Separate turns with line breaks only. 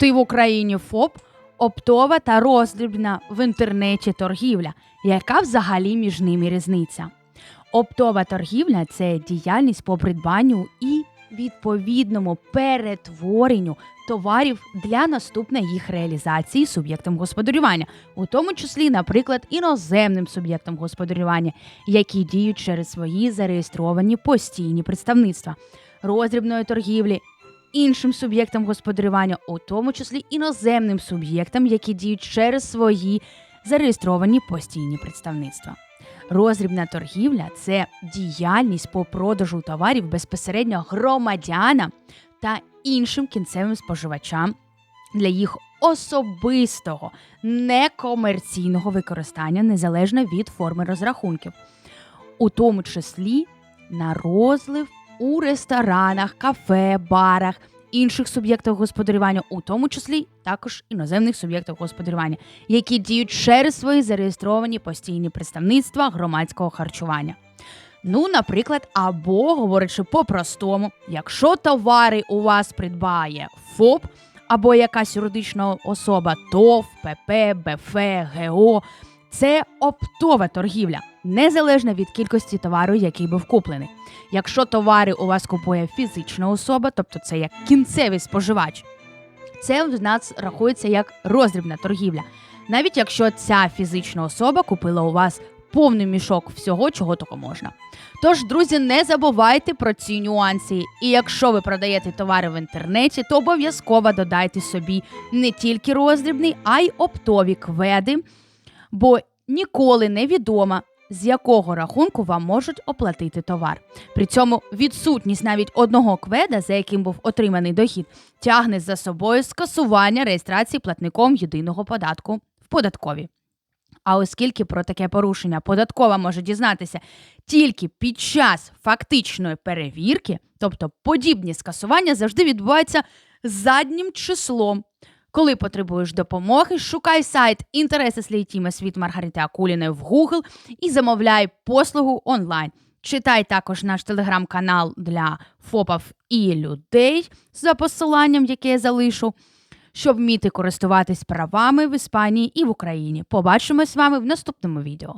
Ти в Україні ФОП, оптова та роздрібна в інтернеті торгівля. Яка взагалі між ними різниця? Оптова торгівля це діяльність по придбанню і відповідному перетворенню товарів для наступної їх реалізації суб'єктом господарювання, у тому числі, наприклад, іноземним суб'єктом господарювання, які діють через свої зареєстровані постійні представництва, роздрібної торгівлі. Іншим суб'єктам господарювання, у тому числі іноземним суб'єктам, які діють через свої зареєстровані постійні представництва. Роздрібна торгівля це діяльність по продажу товарів безпосередньо громадянам та іншим кінцевим споживачам для їх особистого некомерційного використання незалежно від форми розрахунків, у тому числі на розлив у ресторанах, кафе, барах, інших суб'єктів господарювання, у тому числі також іноземних суб'єктів господарювання, які діють через свої зареєстровані постійні представництва громадського харчування. Ну, наприклад, або, говорячи по-простому, якщо товари у вас придбає ФОП або якась юридична особа ТОВ, ПП, БФ, ГО, це оптова торгівля, незалежно від кількості товару, який був куплений. Якщо товари у вас купує фізична особа, тобто це як кінцевий споживач, це в нас рахується як роздрібна торгівля. Навіть якщо ця фізична особа купила у вас повний мішок всього, чого тільки можна. Тож, друзі, не забувайте про ці нюанси. І якщо ви продаєте товари в інтернеті, то обов'язково додайте собі не тільки роздрібний, а й оптові кведи, бо ніколи не відомо, з якого рахунку вам можуть оплатити товар. При цьому відсутність навіть одного кведа, за яким був отриманий дохід, тягне за собою скасування реєстрації платником єдиного податку в податковій. А оскільки про таке порушення податкова може дізнатися тільки під час фактичної перевірки, тобто подібні скасування завжди відбуваються заднім числом. Коли потребуєш допомоги, шукай сайт інтереси слійтіме від Маргарити Акуліної в Google і замовляй послугу онлайн. Читай також наш телеграм-канал для ФОПів і людей за посиланням, яке я залишу, щоб вміти користуватись правами в Іспанії і в Україні. Побачимось з вами в наступному відео.